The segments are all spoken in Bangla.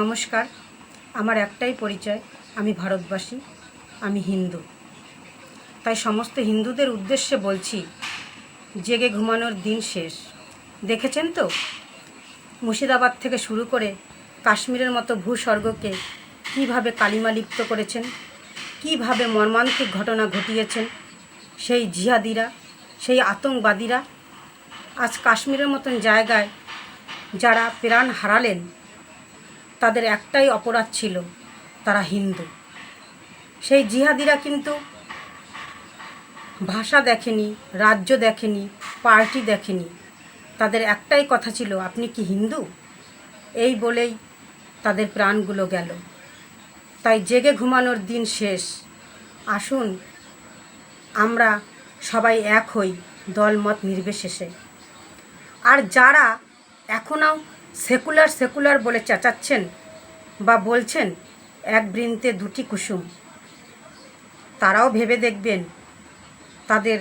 নমস্কার, আমার একটাই পরিচয়, আমি ভারতবাসী, আমি হিন্দু। তাই সমস্ত হিন্দুদের উদ্দেশ্যে বলছি, জেগে ঘুমানোর দিন শেষ। দেখেছেন তো? মুর্শিদাবাদ থেকে শুরু করে কাশ্মীরের মতো ভূস্বর্গকে কীভাবে কালিমালিপ্ত করেছেন, কীভাবে মর্মান্তিক ঘটনা ঘটিয়েছেন, সেই জিহাদিরা, সেই আতঙ্কবাদীরা, আজ কাশ্মীরের মতন জায়গায় যারা প্রাণ হারালেন তাদের একটাই অপরাধ ছিল, তারা হিন্দু। সেই জিহাদিরা কিন্তু ভাষা দেখেনি, রাজ্য দেখেনি, পার্টি দেখেনি। তাদের একটাই কথা ছিল, আপনি কি হিন্দু? এই বলেই তাদের প্রাণগুলো গেল। তাই জেগে ঘুমানোর দিন শেষ। আসুন, আমরা সবাই এক হই দলমত নির্বিশেষে। আর যারা এখনও সেকুলার সেকুলার বলে চেঁচাচ্ছেন বা বলছেন এক বৃন্তে দুটি কুসুম। তারাও ভেবে দেখবেন তাদের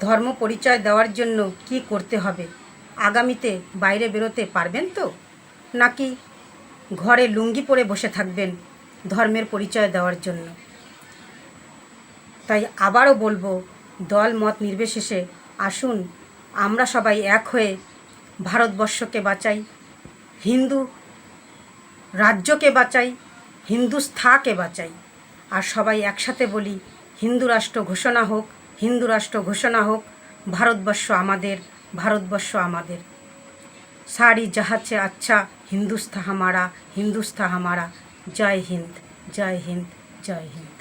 ধর্ম পরিচয় দেওয়ার জন্য কি করতে হবে। আগামীতে বাইরে বেরোতে পারবেন তো? নাকি ঘরে লুঙ্গি পরে বসে থাকবেন ধর্মের পরিচয় দেওয়ার জন্য? তাই আবারও বলব, দল মত নির্বিশেষে আসুন, আমরা সবাই এক হয়ে ভারতবর্ষকে বাঁচাই। হিন্দু রাজ্যকে বাঁচাই, হিন্দুস্থাকে বাঁচাই। আর সবাই একসাথে বলি, হিন্দু রাষ্ট্র ঘোষণা হোক, হিন্দু রাষ্ট্র ঘোষণা হোক, ভারতবর্ষ আমাদের ভারতবর্ষ আমাদের। সারি জাহাচ্ছে আচ্ছা হিন্দুস্তা হামারা হিন্দুস্তা হামারা। জয় হিন্দ জয় হিন্দ জয় হিন্দ।